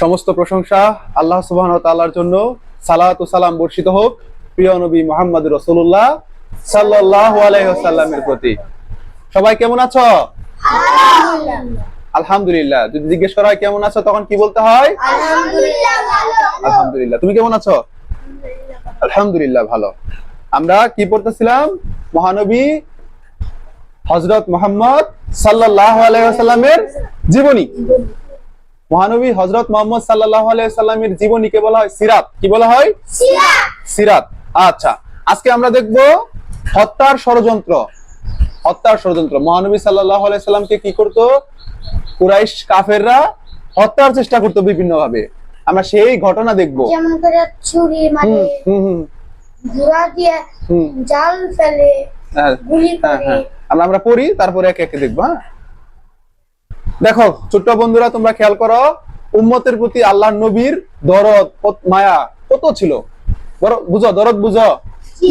সমস্ত প্রশংসা আল্লাহ সুবাহ তাল্লার জন্য। সালাত ও সালাম বর্ষিত হোক প্রিয় নবী মোহাম্মদ রসুল্লাহ সাল্লাহ আলাইসাল্লামের প্রতি। সবাই কেমন আছো? আলহামদুলিল্লাহ। যদি জিজ্ঞেস করা হয় কেমন আছো তখন কি বলতে হয়? আলহামদুলিল্লাহ আলহামদুলিল্লাহ। তুমি কেমন আছো? আলহামদুলিল্লাহ ভালো। আমরা কি পড়তেছিলাম? মহানবী হজরত মোহাম্মদ সাল্লাহ আলাইসাল্লামের জীবনী। মহানবী হজরত মোহাম্মদ সাল্লাহ আলাইসাল্লামের জীবনীকে বলা হয় সিরাত। কি বলা হয়? সিরাত। আচ্ছা আজকে আমরা দেখব হত্যার ষড়যন্ত্র। হত্যার ষড়যন্ত্র। মহানবী সাল্লাহ আলাইসাল্লামকে কি করতো? কুরাইশ কাফেররা হত্যার চেষ্টা করতো বিভিন্ন ভাবে আমরা সেই ঘটনা দেখব। যেমন করে ছুরি মারে হুম হুম ঘোড়া দিয়ে জাল ফেলে হ্যাঁ গুলি হ্যাঁ করে। হ্যাঁ। আমরা আমরা পড়ি তারপরে একে একে দেখব হ্যাঁ। দেখো ছোট্ট বন্ধুরা তোমরা খেয়াল করো উম্মতের প্রতি আল্লাহ নবীর দরদ মায়া কত ছিল? বুঝো দরদ বুঝো?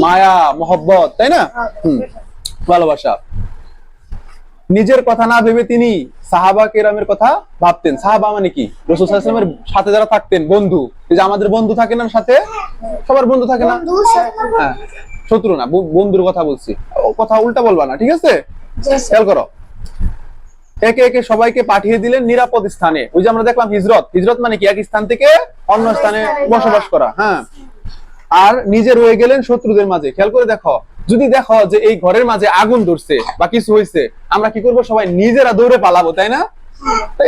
মায়া মহব্বত তাই না? ভালোবাসা। নিজের কথা না ভেবে তিনি সাহাবা কেরামের কথা ভাবতেন। সাহাবা মানে কি? রসুল সাল্লামের সাথে যারা থাকতেন বন্ধু। এই যে আমাদের বন্ধু থাকে না সাথে? সবার বন্ধু থাকে না? হ্যাঁ শত্রু না বন্ধুর কথা বলছি। কথা উল্টা বলবা না ঠিক আছে? খেয়াল করো। একে একে সবাইকে পাঠিয়ে দিলেন নিরাপদ স্থানে। ওই যে আমরা দেখলাম হিজরত। হিজরত মানে কি? এক স্থান থেকে অন্য স্থানে বসবাস করা হ্যাঁ। আর নিজে রয়ে গেলেন শত্রুদের মাঝে। খেয়াল করে দেখো যদি দেখো যে এই ঘরের মাঝে আগুন ধরছে বা কিছু হয়েছে আমরা কি করব? সবাই নিজেরা দৌড়ে পালাবো তাই না?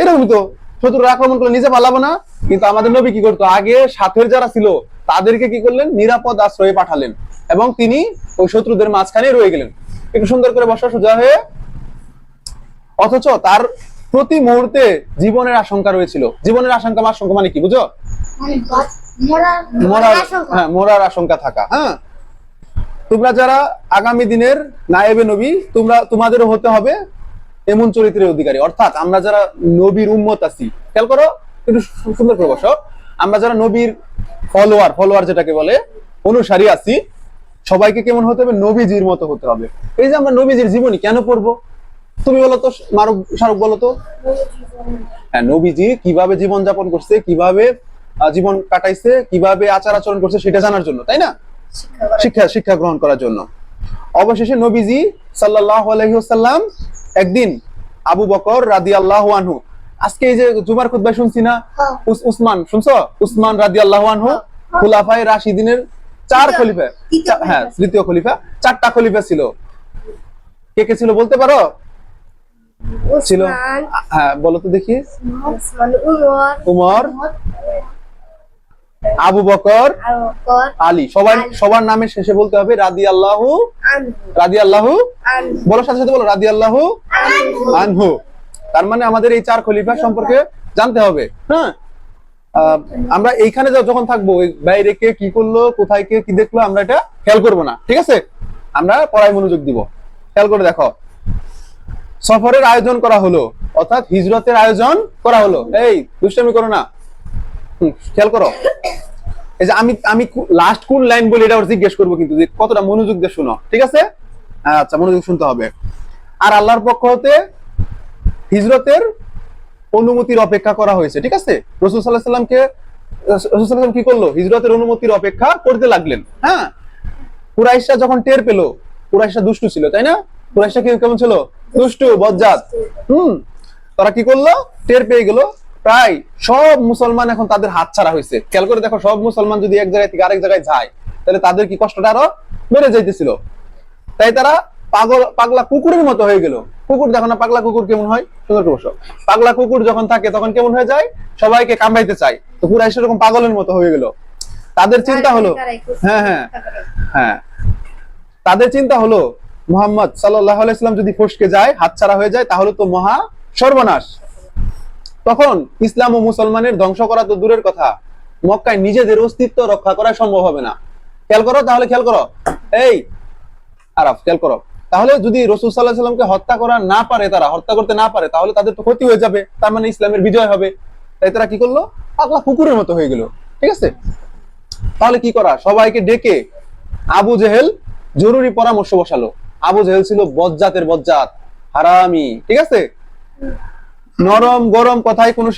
এরকমই তো। শত্রুরা আক্রমণ করলে নিজে পালাবো না। কিন্তু আমাদের নবী কি করতো? আগে সাথের যারা ছিল তাদেরকে কি করলেন? নিরাপদ আশ্রয়ে পাঠালেন। এবং তিনি ওই শত্রুদের মাঝখানে রয়ে গেলেন। একটু সুন্দর করে বসা সোজা হয়ে। অথচ তার প্রতি মুহূর্তে জীবনের আশঙ্কা রয়েছিল। জীবনের আশঙ্কা বা আশঙ্কা মানে কি বুঝো? মানে মরার। হ্যাঁ মরার আশঙ্কা থাকা হ্যাঁ? তোমরা যারা আগামী দিনের নায়েবে নবী তোমরা তোমাদেরও হতে হবে এমন চরিত্রের অধিকারী। অর্থাৎ আমরা যারা নবীর উম্মত আছি খেয়াল করো একটু সুন্দর করে বসো। আমরা যারা নবীর ফলোয়ার ফলোয়ার যেটাকে বলে অনুসারী আছি সবাইকে কেমন হতে হবে? নবীজির মতো হতে হবে। এই যে আমরা নবীজির জীবনী কেন পড়ব? তুমি বলো তো মারুক শাহরুখ বলো তো। হ্যাঁ নবীজি কীভাবে জীবন যাপন করছে কীভাবে জীবন কাটাইছে কীভাবে আচার আচরণ করছে সেটা জানার জন্য তাই না? শিক্ষা শিক্ষা গ্রহণ করার জন্য। অবশেষে নবীজি সাল্লাহ আলহিহাল্লাম একদিন আবু বকর রাদি আল্লাহ আনহু আজকে এই যে জুমার খুদ্ায় শুনছি না? হ্যাঁ। উসমান শুনছো? উসমান রাদি আল্লাহ আনহু খুলাফায় রাশিদিনের চার খলিফা হ্যাঁ। তৃতীয় খলিফা চারটা খলিফা ছিল। কে কে ছিল বলতে পারো? ছিল হ্যাঁ বলো তো দেখি। উমর আবু বকর আলী। সবার সবার নামে শেষে বলতে হবে রাদি আল্লাহু রাদি আল্লাহু বলার সাথে সাথে বলো রাদি আল্লাহু আনহু। তার মানে আমাদের এই চার খলিফা সম্পর্কে জানতে হবে হ্যাঁ? আহ, আমরা এইখানে যখন থাকব বাইরে কে কি করল কোথায় কে কি দেখল আমরা এটা খেয়াল করব না ঠিক আছে? আমরা পড়ায় মনোযোগ দিব। খেয়াল করে দেখো। সফরের আয়োজন করা হলো। অর্থাৎ হিজরতের আয়োজন করা হলো। এই, দুষ্টামি করো না। খেয়াল করো। এই যে আমি আমি লাস্ট কোন লাইন বলি এটা জিজ্ঞেস করব কিন্তু যে কতটা মনোযোগ দিয়ে শুনো, ঠিক আছে? আচ্ছা মনোযোগ শুনতে হবে। আর আল্লাহর পক্ষ হতে হিজরতের অনুমতির অপেক্ষা করা হয়েছে, ঠিক আছে? রসুল সাল্লাহ সাল্লামকে, রসুল কি করল? হিজরতের অনুমতির অপেক্ষা করতে লাগলেন। হ্যাঁ? কুরাইশা যখন টের পেল কুরাইশা দুষ্টু ছিল, তাই না? কুরাইশা কি কেমন ছিল? দুষ্টু বজ্জাত। হুম তারা কি করল? টের পেয়ে গেল। প্রায় সব মুসলমান এখন তাদের হাত ছাড়া হয়েছে। খেয়াল করে দেখো সব মুসলমান যদি এক জায়গায় থেকে আরেক জায়গায় যায় তাহলে তাদের কি কষ্টটা আরও বেড়ে যাইতেছিল? তাই তারা পাগল পাগলা কুকুরের মতো হয়ে গেল। কুকুর দেখো না পাগলা কুকুর কেমন হয়? সুন্দর বসো। পাগলা কুকুর যখন থাকে তখন কেমন হয়ে যায়? সবাইকে কামড়াইতে চায়। তো পুরা সেরকম পাগলের মতো হয়ে গেল। তাদের চিন্তা হলো হ্যাঁ হ্যাঁ হ্যাঁ। তাদের চিন্তা হলো মোহাম্মদ সাল্লাহ যদি ফসকে যায় হাতছাড়া হয়ে যায়, তাহলে তো মহা সর্বনাশ। তখন ইসলাম ও মুসলমানের ধ্বংস করা তো দূরের কথা। মক্কায় নিজেদের অস্তিত্ব রক্ষা করা সম্ভব হবে না। খেয়াল করো তাহলে, খেয়াল করো। এই, আরাফ, খেয়াল করো। তাহলে যদি রসুল সাল্লাহ সাল্লামকে হত্যা করা না পারে তারা, হত্যা করতে না পারে, তাহলে তাদের তো ক্ষতি হয়ে যাবে। তার মানে ইসলামের বিজয় হবে। তাই তারা কি করল? পাগলা কুকুরের মতো হয়ে গেল। ঠিক আছে? তাহলে কি করা? সবাইকে ডেকে আবু জেহেল জরুরি পরামর্শ বসালো। আবু জেহেল ছিল বজ্জাতের বজ্জাত হারামি ঠিক আছে? নরম গরম কথায় কোনো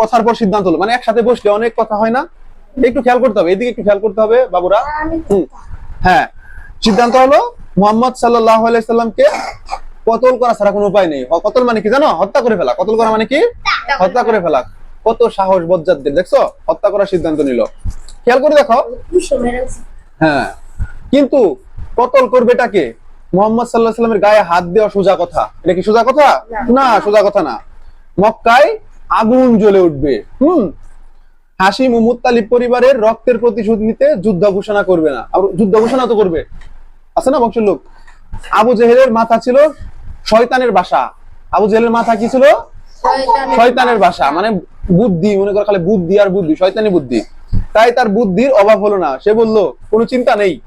কথার পর সিদ্ধান্ত হলো। মানে একসাথে বসলে অনেক কথা হয় না। একটু খেয়াল করতে হবে এদিকে একটু খেয়াল করতে হবে বাবুরা। হ্যাঁ সিদ্ধান্ত হলো মোহাম্মদ সাল্লাহ আলাইসাল্লামকে কতল করা ছাড়া কোনো উপায় নেই। কতল মানে কি জানো? হত্যা করে ফেলা। কতল করা মানে কি? হত্যা করে ফেলা। কত সাহস বজ্জাতদের দেখছ? হত্যা করার সিদ্ধান্ত নিল। খেয়াল করে দেখো। হ্যাঁ। কিন্তু কতল করবে এটাকে মোহাম্মদ সাল্লাহ সাল্লামের গায়ে হাত দেওয়া সোজা কথা। এটা কি সোজা কথা? না। সোজা কথা না। মক্কায় আগুন জ্বলে উঠবে। হুম? হাসিম ও মুত্তালিব পরিবারের রক্তের প্রতিশোধ নিতে যুদ্ধ ঘোষণা করবে না। আর যুদ্ধ ঘোষণা তো করবে। আছে না বংশের লোক? আবু জেহেলের মাথা ছিল শয়তানের বাসা। আবু জেহেলের মাথা কি ছিল? শয়তানের বাসা। মানে বুদ্ধি মনে করো খালি বুদ্ধি আর বুদ্ধি শয়তানি বুদ্ধি। তাই তার বুদ্ধির অভাব হলো না। সে বলল কোনো চিন্তা নেই।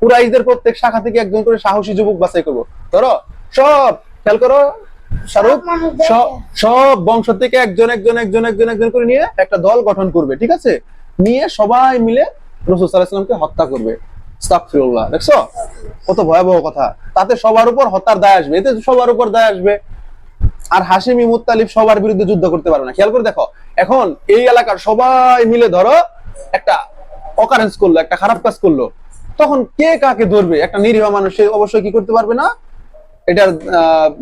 কুরাইশদের প্রত্যেক শাখা থেকে একজন করে সাহসী যুবক বাছাই করব। ধরো সব খেয়াল করো শাহরুখ সব- বংশ থেকে একজন একজন একজন একজন একজন করে নিয়ে একটা দল গঠন করবে ঠিক আছে? নিয়ে সবাই মিলে রসুল সাল্লাহামকে হত্যা করবে। দেখছ? কত ভয়াবহ কথা। তাতে সবার উপর হত্যার দায় আসবে এতে সবার উপর দায় আসবে। আর হাসিমি মুত্তালিব সবার বিরুদ্ধে যুদ্ধ করতে পারবে না। খেয়াল করে দেখো এখন এই এলাকার সবাই মিলে ধরো একটা অকারেন্স করল একটা খারাপ কাজ করল। তখন কে কাকে ধরবে? একটা নিরীহ মানুষ, সে অবশ্যই কি করতে পারবে না? এটার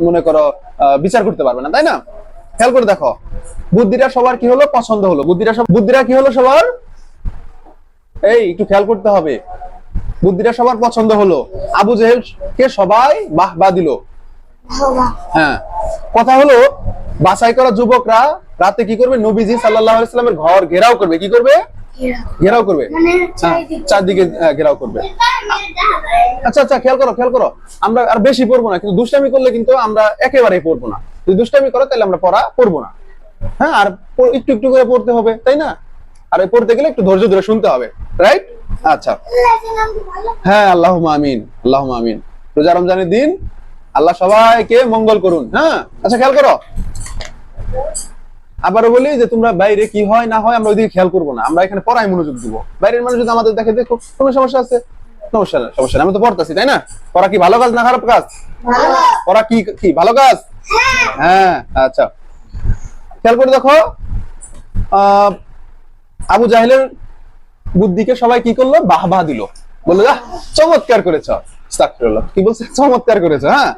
মনে করো বিচার করতে পারবে না, তাই না? খেয়াল করে দেখো, বুদ্ধিটা সবার কি হলো? পছন্দ হলো। বুদ্ধিটা সব বুদ্ধিটা কি হলো সবার? এই, একটু খেয়াল করতে হবে। বুদ্ধিটা সবার পছন্দ হলো। আবু জেহেল কে সবাই বাহ বা দিল। হ্যাঁ। কথা হলো, বাছাই করা যুবকরা রাতে কি করবে? নবীজি সাল্লাল্লাহু আলাইহি সাল্লামের ঘর ঘেরাও করবে। কি করবে? ঘেরাও করবে? মানে চারিদিকে ঘেরাও করবে। আচ্ছা আচ্ছা খেয়াল করো খেয়াল করো। আমরা আর বেশি পড়ব না কিন্তু দুষ্টামি করলে কিন্তু আমরা একেবারেই পড়ব না। যদি দুষ্টামি করো তাহলে আমরা পড়া পড়ব না। হ্যাঁ আর একটু একটু করে পড়তে হবে তাই না? আর এই পড়তে গেলে একটু ধৈর্য ধরে শুনতে হবে রাইট আচ্ছা। হ্যাঁ আল্লাহ আমিন আল্লাহ আমিন। রোজা রমজানের দিন আল্লাহ সবাইকে মঙ্গল করুন হ্যাঁ? আচ্ছা খেয়াল করো। আবারও বলি যে তোমরা বাইরে কি হয়, না হয়, আমরা ওইদিকে খেয়াল করব না। আমরা এখানে পড়ায় মনোযোগ দিব। বাইরের মানুষ যদি আমাদের দেখে দেখো কোনো সমস্যা আছে? সমস্যা না, সমস্যা আমি তো তাই না? পড়া কি ভালো কাজ না খারাপ কাজ? পড়া কি কি, ভালো কাজ? হ্যাঁ আচ্ছা। খেয়াল করে দেখো আবু জাহেলের বুদ্ধিকে সবাই কি করল? বাহ বাহ দিল। বলল যা চমৎকার করেছ। কি বলছে? চমৎকার করেছ হ্যাঁ।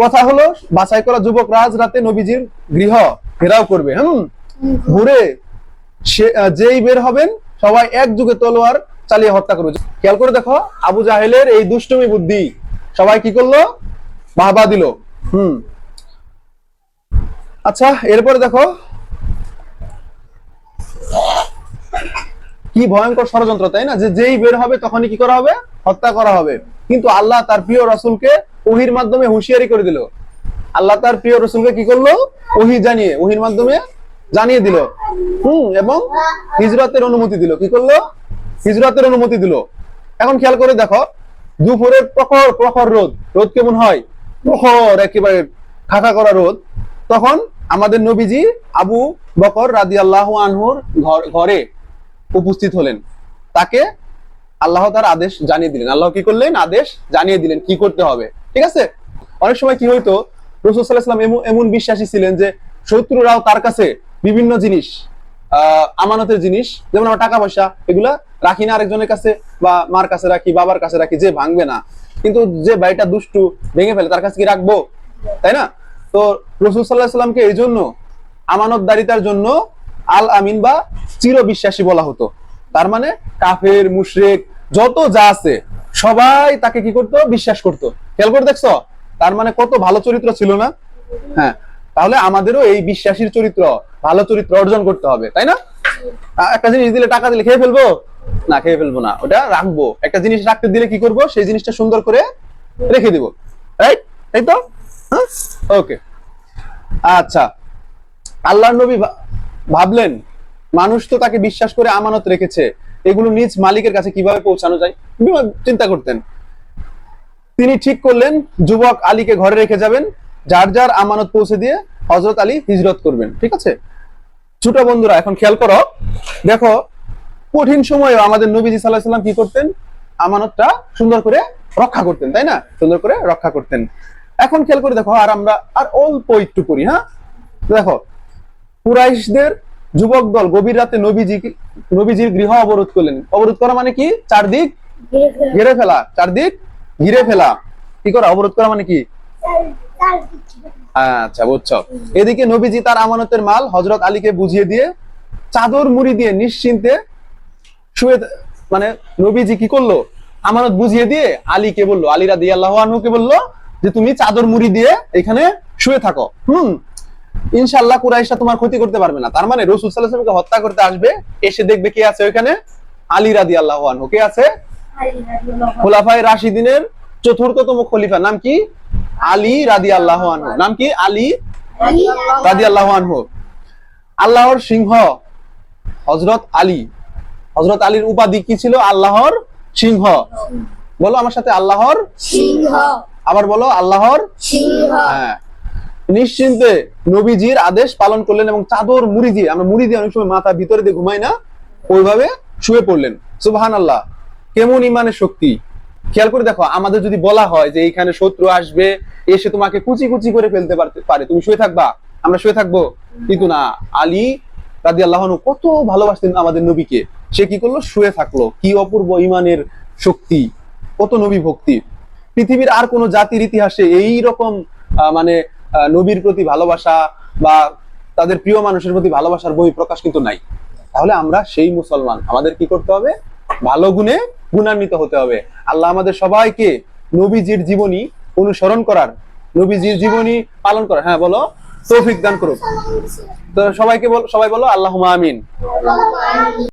কথা হলো, বাছাই করা যুবক রাজ রাতে নবীজির গৃহ। ঘেরাও করবে, হুম? ঘুরে সে যেই বের হবেন, সবাই এক যুগে তলোয়ার চালিয়ে হত্যা করবে। খেয়াল করে দেখো, আবু জাহেলের এই দুষ্টুমি বুদ্ধি, সবাই কি করল? বাহবা দিল, হুম? আচ্ছা এরপরে দেখো, কি ভয়ঙ্কর ষড়যন্ত্র, তাই না? যে যেই বের হবে, তখনই কি করা হবে? হত্যা করা হবে। কিন্তু আল্লাহ তার প্রিয় রসুলকে ওহির মাধ্যমে হুঁশিয়ারি করে দিল। আল্লাহ তার প্রিয় রসুলকে কি করল? ওহি জানিয়ে, ওহির মাধ্যমে জানিয়ে দিল। হুম, এবং হিজরতের অনুমতি দিল। কি করল? হিজরতের অনুমতি দিল। এখন খেয়াল করে দেখো, দুপুরের প্রখর প্রখর রোদ। রোদ কেমন হয়? প্রখর, একেবারে খাকা করা রোদ। তখন আমাদের নবীজি আবু বকর রাদি আল্লাহ আনহুর ঘরে উপস্থিত হলেন। তাকে আল্লাহ তার আদেশ জানিয়ে দিলেন। আল্লাহ কি করলেন? আদেশ জানিয়ে দিলেন কি করতে হবে। ঠিক আছে? অনেক সময় কি হইতো রসুল সাল্লাহাম এমন বিশ্বাসী ছিলেন যে শত্রুরাও তার কাছে বিভিন্ন জিনিস আমানতের জিনিস, যেমন আমার টাকা পয়সা, এগুলা রাখি না আরেকজনের কাছে বা মার কাছে রাখি, বাবার কাছে রাখি, যে ভাঙবে না। কিন্তু যে বাড়িটা দুষ্টু, ভেঙে ফেলে, তার কাছে কি রাখব? তাই না? তো রসুল সাল্লাহ সাল্লামকে এই জন্য আমানতদারিতার জন্য আল আমিন বা চির বিশ্বাসী বলা হতো। তার মানে কাফের, মুশরেক, যত যা আছে, সবাই তাকে কি করতো? বিশ্বাস করতো। খেয়াল করে দেখছ? তার মানে কত ভালো চরিত্র ছিল না? হ্যাঁ তাহলে আমাদেরও এই বিশ্বাসীর চরিত্র, ভালো চরিত্র অর্জন করতে হবে, তাই না? একটা জিনিস দিলে টাকা দিলে খেয়ে ফেলব? না, খেয়ে ফেলব না, ওটা রাখব। একটা জিনিস রাখতে দিলে কি করব? সেই জিনিসটা সুন্দর করে রেখে দিব রাইট তাই তো? হ্যাঁ? ওকে আচ্ছা আল্লাহর নবী ভাবলেন, মানুষ তো তাকে বিশ্বাস করে আমানত রেখেছে। এগুলো নিজ মালিকের কাছে কীভাবে পৌঁছানো যায়? চিন্তা করতেন। তিনি ঠিক করলেন যুবক আলীকে ঘরে রেখে যাবেন যার যার আমানত পৌঁছে দিয়ে হজরত আলী হিজরত করবেন ঠিক আছে? ছোট বন্ধুরা এখন খেয়াল করো দেখো কঠিন সময়ে আমাদের নবীজি সাল্লাহ সাল্লাম কি করতেন? আমানতটা সুন্দর করে রক্ষা করতেন তাই না? সুন্দর করে রক্ষা করতেন। এখন খেয়াল করে দেখো আর আমরা আর অল্প একটু করি হ্যাঁ? দেখো কুরাইশদের যুবক দল গভীর রাতে নবীজি নবীজির গৃহ অবরোধ করলেন। অবরোধ করা মানে কি? চারদিক ঘিরে ফেলা। ফেলা চারদিক ঘিরে ফেলা। কি করা? অবরোধ করা মানে কি? আচ্ছা বুঝছ। এদিকে নবীজি তার আমানতের মাল হজরত আলীকে বুঝিয়ে দিয়ে চাদর মুড়ি দিয়ে নিশ্চিন্তে শুয়ে মানে নবীজি কি করল? আমানত বুঝিয়ে দিয়ে আলীকে বলল, আলী রাদি আল্লাহ আনহুকে বলল যে, তুমি চাদর মুড়ি দিয়ে এখানে শুয়ে থাকো। হুম? ইনশাল্লাহ কুরাইশা তোমার ক্ষতি করতে পারবে না। তার মানে রসুল সাল্লাহামকে হত্যা করতে আসবে, এসে দেখবে কে আছে ওইখানে? আলী রাদি আল্লাহ আনহু। কে আছে? খোলাফায় রাশিদিনের চতুর্থতম খলিফা। নাম কি? আলী রাদি আল্লাহ আনহু। নাম কি? আলী রাদি আল্লাহ আনহু। আল্লাহর সিংহ হজরত আলী। হজরত আলীর উপাধি কি ছিল? আল্লাহর সিংহ। বলো আমার সাথে আল্লাহর সিংহ। আবার বলো আল্লাহর সিংহ। হ্যাঁ। নিশ্চিন্তে নবীজির আদেশ পালন করলেন এবং চাদর মুড়ি দিয়ে আমরা মুড়ি দিয়ে অনেক সময় মাথা ভিতরে দিয়ে ঘুমাই না ওইভাবে শুয়ে পড়লেন। সুবহান আল্লাহ কেমন ইমানের শক্তি? খেয়াল করে দেখো, আমাদের যদি বলা হয় যে এইখানে শত্রু আসবে, এসে তোমাকে কুচি কুচি করে ফেলতে পারে। তুমি শুয়ে থাকবা? আমরা শুয়ে থাকব? কিন্তু না, আলী রাদি আল্লাহ কত ভালোবাসতেন আমাদের নবীকে। সে কি করল? শুয়ে থাকল। কি অপূর্ব ইমানের শক্তি, কত নবী ভক্তি। পৃথিবীর আর কোন জাতির ইতিহাসে এই রকম মানে নবীর প্রতি ভালোবাসা বা তাদের প্রিয় মানুষের প্রতি ভালোবাসার বই প্রকাশ কিন্তু নাই। তাহলে আমরা সেই মুসলমান। আমাদের কি করতে হবে? ভালো গুণে গুণান্বিত হতে হবে। আল্লাহ আমাদের সবাইকে নবীজির জীবনী অনুসরণ করার, নবীজির জীবনী পালন করার। হ্যাঁ বলো। তৌফিক দান করুক। তো সবাইকে বলো সবাই বলো আল্লাহ আমিন।